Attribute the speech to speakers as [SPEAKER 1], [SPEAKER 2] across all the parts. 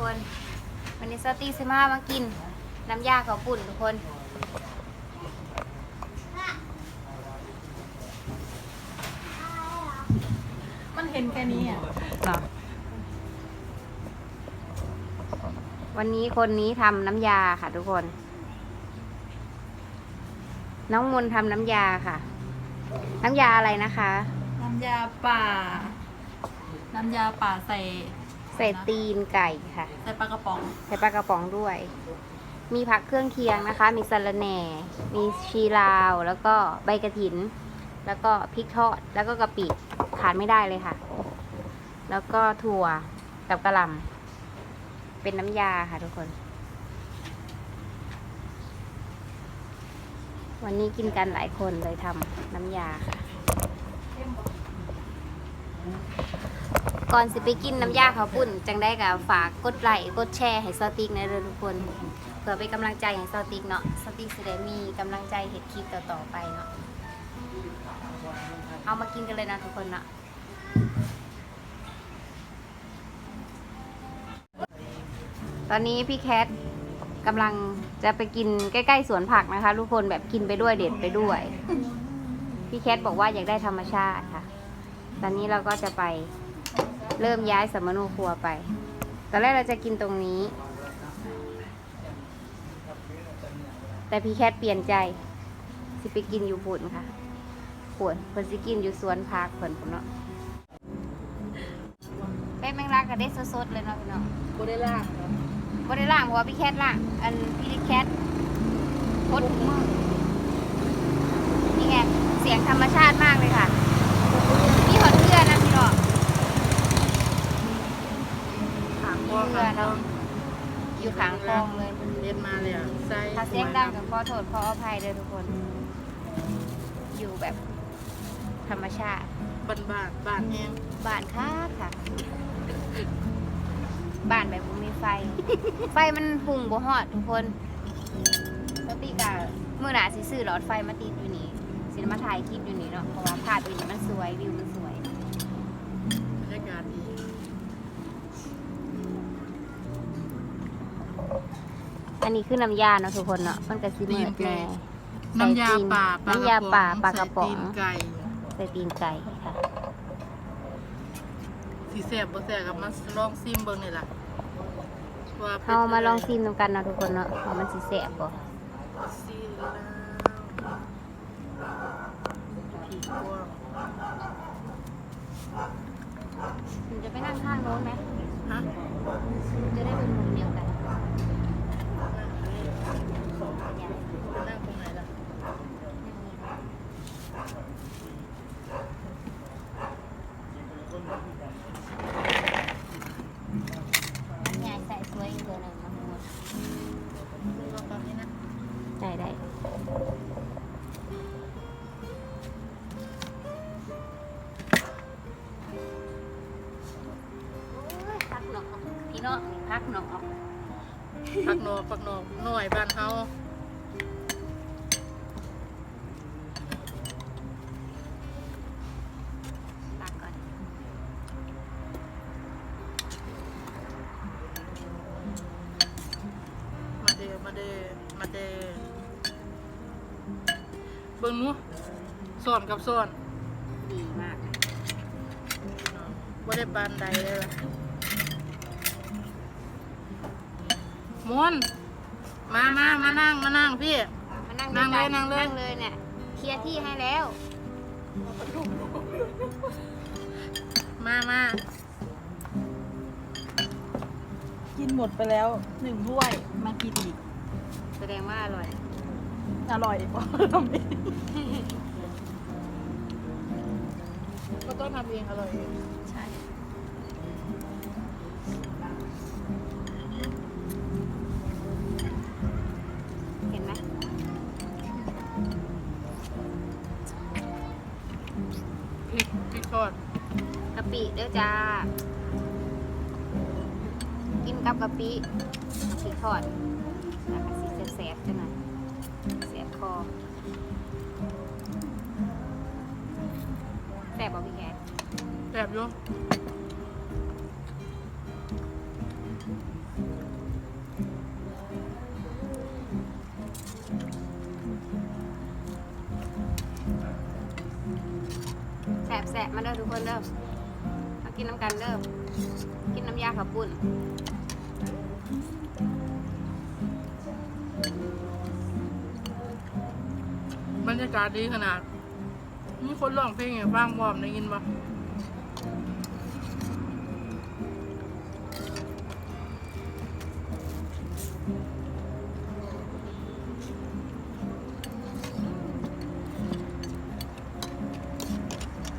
[SPEAKER 1] คนวันนี้สตีซิมามากิน น้ำยาข้าวปุ่นทุกคน
[SPEAKER 2] มันเห็นแค่นี้อะ
[SPEAKER 1] วันนี้คนนี้ทำน้ำยาค่ะทุกคน น้องมนต์ทำน้ำยาค่ะ น้ำยาอะไรนะคะ
[SPEAKER 2] น้ำยาป่า น้ำยาป่าใส่
[SPEAKER 1] ใส่ตีนไก่ค่ะ
[SPEAKER 2] ใส่ปลากระป๋อง
[SPEAKER 1] ใส่ปลากระป๋องด้วย มีผักเครื่องเคียงนะคะ มีสะระแหน่ มีชีลาว แล้วก็ใบกระถิน แล้วก็พริกทอด แล้วก็กะปิขาดไม่ได้เลยค่ะ แล้วก็ถั่วกับกระหล่ำเป็นน้ำยาค่ะทุกคน วันนี้กินกันหลายคนเลยทำน้ำยาค่ะ ก่อนสิไปกินน้ำยาข้าวปุ้น จังได้กับฝากกดไลค์กดแชร์ให้สติกในเรือทุกคน เพื่อเป็นกำลังใจให้สติกเนาะสติกสิได้มีกำลังใจเห็ดคลิปต่อๆไปเนาะเอามากินกันเลยนะทุกคนเนาะตอนนี้พี่แคทกำลังจะไปกินใกล้ๆสวนผักนะคะ ทุกคนแบบกินไปด้วยเด็ดไปด้วย พี่แคทบอกว่าอยากได้ธรรมชาติค่ะ ตอนนี้เราก็จะไป เริ่มย้ายสมโนครัวไป ตอนแรกเราจะกินตรงนี้ แต่พี่แคทเปลี่ยนใจ สิไปกินอยู่ปุ่นค่ะปวดเพิ่นสิกินอยู่สวนพักเพิ่นพุ่นเนาะแป้งแมงลักก็ได้สดๆเลยเนาะพี่เนาะ
[SPEAKER 2] กูได้ล่างเหรอ
[SPEAKER 1] บ่ได้ล่างเพราะว่าพี่แคทล่าง อันพี่แคทโคตรมือนี่ไง เสียงธรรมชาติมากเลยค่ะ มีหอดเพื่อนนะพี่เนาะ
[SPEAKER 2] ถาม
[SPEAKER 1] มี
[SPEAKER 2] พ่อ
[SPEAKER 1] เรือเนาะอยู่ขางคลองเลย
[SPEAKER 2] เรียนมาเลยอะใส่
[SPEAKER 1] ถ้าเสียงดังก็ขอโทษขออภัยเลยทุกคน อยู่แบบธรรมชาติ
[SPEAKER 2] บ้านบ้านบ้านแห้ง
[SPEAKER 1] บ้านค่ะค่ะ บ้านแบบบ่มีไฟ ไฟมันหุงบ่ฮอดทุกคนสติกาเมื่อหนาสิซื้อหลอดไฟมาติดอยู่นี่สิมาถ่ายคลิปอยู่นี่เนาะเพราะว่าภาพอยู่นี่มันสวยวิวมันสวย
[SPEAKER 2] บรรยากาศดี
[SPEAKER 1] นนี้คือน้ำยาเนาะทุกคนเนาะมันก็สิเหมือนแน่
[SPEAKER 2] น้ำยาป่า
[SPEAKER 1] น้ำยาป่าปลากระป๋อง
[SPEAKER 2] ใส่ตีนไก่
[SPEAKER 1] ใส่ตีนไก่ค่ะ
[SPEAKER 2] สีแสบบ่แสบกับมาลองซิมเบิ่งนี่ล่ะว่าป็น
[SPEAKER 1] เอามาลองซิมนำกันเนาะทุกคนเนาะว่ามันสิแซ่บบ่
[SPEAKER 2] ซีลาวผีกว้าง
[SPEAKER 1] มันจะไปนั่งข้างโน้นไหม
[SPEAKER 2] ฮะ
[SPEAKER 1] จะได้เป็นมุมเดียวกัน
[SPEAKER 2] นั่งตรงไหนล่ะ
[SPEAKER 1] อัน ใหญ่ใส่สวยอีกตัวหนึ่งมาหมด
[SPEAKER 2] ลองตอนนี้นะ
[SPEAKER 1] ได้ได้พักหนอกพี่น้องพักหนอก
[SPEAKER 2] ปักนอกปักนอกหน่อยบ้านเฮา
[SPEAKER 1] กั
[SPEAKER 2] บซ่อน
[SPEAKER 1] ดีมาก
[SPEAKER 2] บ่ได้ปานใดเลยล่ะมวนมามามานั่งมานั่งพี่
[SPEAKER 1] มานั่ง
[SPEAKER 2] นั่งเลย
[SPEAKER 1] ด้วยกั
[SPEAKER 2] นั่งเลย
[SPEAKER 1] นั่งเลยเนี่ยเคลียร์ที่ให้แล้ว
[SPEAKER 2] มามา
[SPEAKER 3] กินหมดไปแล้วหนึ่งถ้วย มากินอีก
[SPEAKER 1] แสดงว่าอร่อย
[SPEAKER 3] อร่อยเพราะทำเอง
[SPEAKER 2] ก็ต้องทำเองอร่อยเอง
[SPEAKER 3] ใช่
[SPEAKER 1] เห็นไหม
[SPEAKER 2] พริกพริกทอด
[SPEAKER 1] กะปิเด้อจ้า กินกับกะปิพริกทอดนะคะสีแสบๆจังหน่อยแสบคอ แสบบ่พี่แคท
[SPEAKER 2] แสบอยู่
[SPEAKER 1] แสบแสบมาเด้อทุกคนเด้อมากินน้ำกันเด้อกินน้ำยาขับปุ่น
[SPEAKER 2] บรรยากาศดีขนาด มีคนร้องเพลงให้ฟังพร้อมได้ยินปะ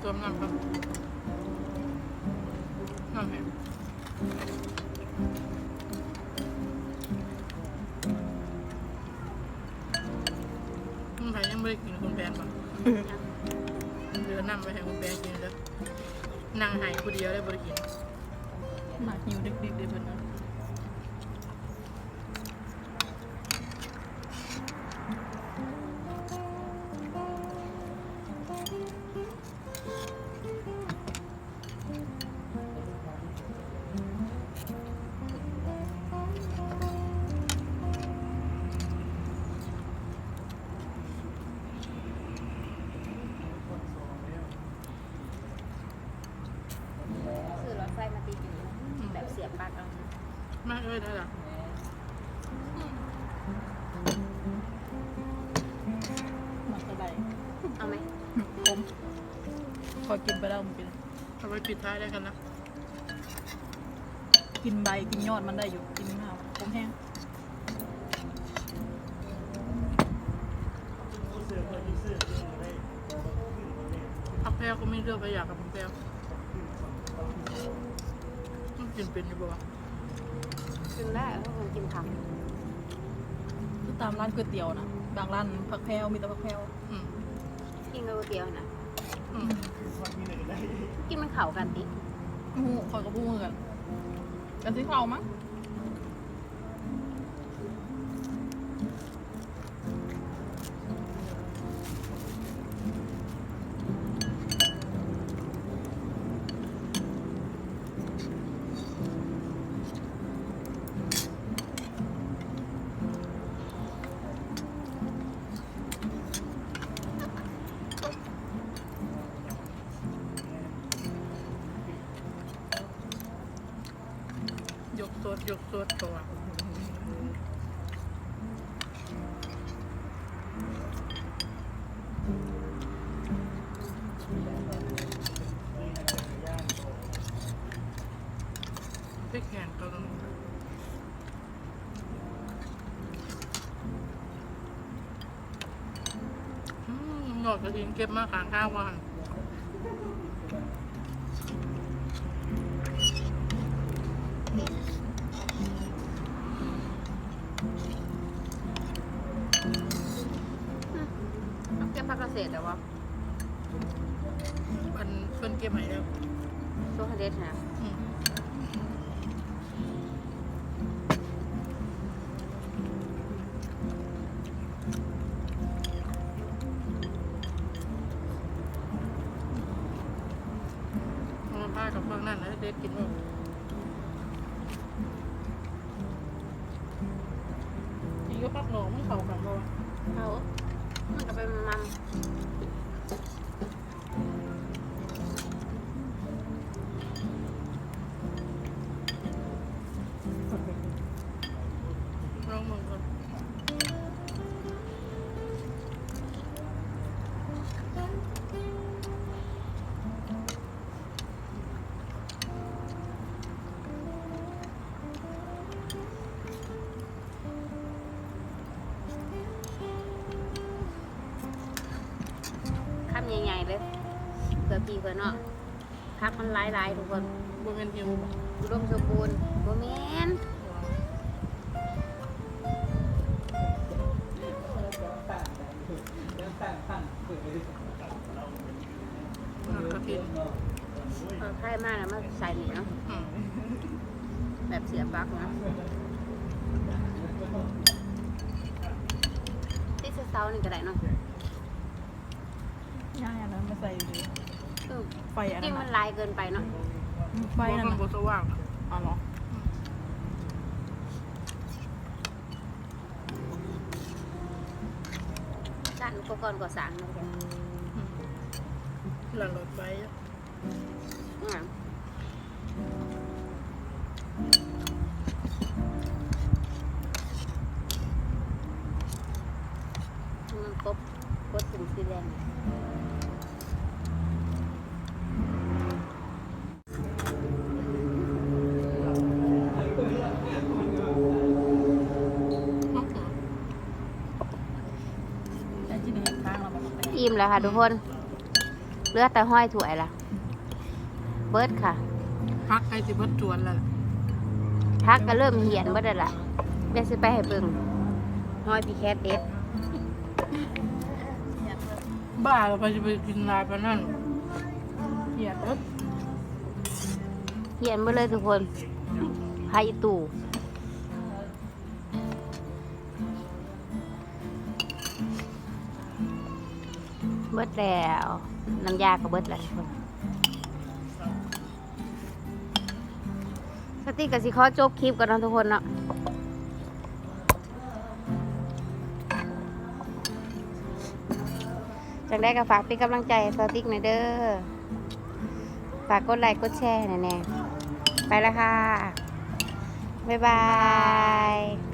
[SPEAKER 2] เติมน้ำครับน้ำแห้งคุณไผ่ยังไม่ได้กินคุณแพนปะ ไปให้คุณแปงกินแล้วนั่งหายคนเดียวได้บริกิน
[SPEAKER 3] หมาหิวดึกๆเลยเพิ่นนะ
[SPEAKER 1] ไม่เอ้
[SPEAKER 2] ยได้หรอ
[SPEAKER 3] หมักกระได
[SPEAKER 1] เอาไหม
[SPEAKER 3] ผมพอกินไปแล้วมันเป็น
[SPEAKER 2] เอาไปปิดท้ายได้กันนะ
[SPEAKER 3] กินใบกินยอดมันได้อยู่กินหน้าผมแห้ง
[SPEAKER 2] พักแพ้วก็ไม่เลือกไปอยากกับพักแพ้วมันกินเป็นอยู่บ่วะ
[SPEAKER 1] กินได้เพราะคนกินผัก
[SPEAKER 3] คือตามร้านก๋วยเตี๋ยวนะบางร้านผักแพรวมีแต่ผักแพรว
[SPEAKER 2] อืม
[SPEAKER 1] กินกับก๋วยเตี๋ยวนะ
[SPEAKER 2] อืม
[SPEAKER 1] กินมันเข่ากันติ
[SPEAKER 3] โอ้โหคอยกับพูดเหมือนกันกันที่เขามั้ง
[SPEAKER 2] ยกสดยกสดตัวพริกแห้งตัวนึงอืมหยอดกระดิ่งเก็บมาขางข้าววัน
[SPEAKER 1] เอาเก็บผักเกษตรแต่ว่า
[SPEAKER 2] มันเพิ่นเก็บให้แล้ว
[SPEAKER 1] โซฮาเดสนะ
[SPEAKER 2] อืมเอามาผ้ากับเฟืองนั่นแล้วเด็ดกินหมดอีกก็พักหนอมันเข้ากันบ่วะ
[SPEAKER 1] เขามันก็เป็นมัม เลยเผื่อพี่เผื่อน้องพักมันหลายๆทุกคน
[SPEAKER 2] บ่เป็นหิวบ่
[SPEAKER 1] อุดมสมบูรณ์โบแมน
[SPEAKER 2] นั่นกระถิน
[SPEAKER 1] เอาไข่มากแล้วมาใส่หนีเนาะ
[SPEAKER 2] อืม
[SPEAKER 1] แบบเสียบปลั๊กนะที่เซาๆนี่ก็ได้เนาะ
[SPEAKER 3] ง่ายอันนั้นมาใส่ดู
[SPEAKER 1] เออ
[SPEAKER 3] ไฟอัน
[SPEAKER 1] จริ
[SPEAKER 3] นั้
[SPEAKER 1] ง
[SPEAKER 3] น
[SPEAKER 1] มัน
[SPEAKER 3] น่ะ
[SPEAKER 1] ลายเกินไปเนาะ
[SPEAKER 3] ไฟ
[SPEAKER 2] บ่
[SPEAKER 3] นั่น
[SPEAKER 2] มัน
[SPEAKER 3] น่ะ
[SPEAKER 2] บ่สว่าง
[SPEAKER 3] อ๋อเหรอ
[SPEAKER 1] ด้านอุปกรณ์ก่อสร้างเนาะ
[SPEAKER 2] อืมหลังรถไฟอะ
[SPEAKER 1] อืมมันกบกดถึงสีแดง
[SPEAKER 3] แต่ที่นี่ทางเราแบบ
[SPEAKER 1] อิ่มแล้วค่ะ ทุกคนเหลือแต่ห้อยถ้วยละเบิร์ดค่ะ
[SPEAKER 2] พักใครสิเบิดจวนแล้วล่ะ
[SPEAKER 1] พักก็เริ่มเหียนเบิดแล้วล่ะเดี๋ยวสิไปให้เบิ่งห้อยพี่แคทเด็ด
[SPEAKER 2] บ้าเราไปจะไปกินลายปานนั่นเกลียดเบิด
[SPEAKER 1] เหียนเบิดเลยทุกคนพายตู่ เบิดแล้วน้ำยาก็เบิดแล้วทุกคนสติกกับสิขอจบคลิปก่อนนะทุกคนเนาะจังได้ก็ฝากเป็นกำลังใจสติกหน่อยเด้อ ฝากกดไลค์กดแชร์หน่อยแน่ไปแล้วค่ะ บ๊ายบาย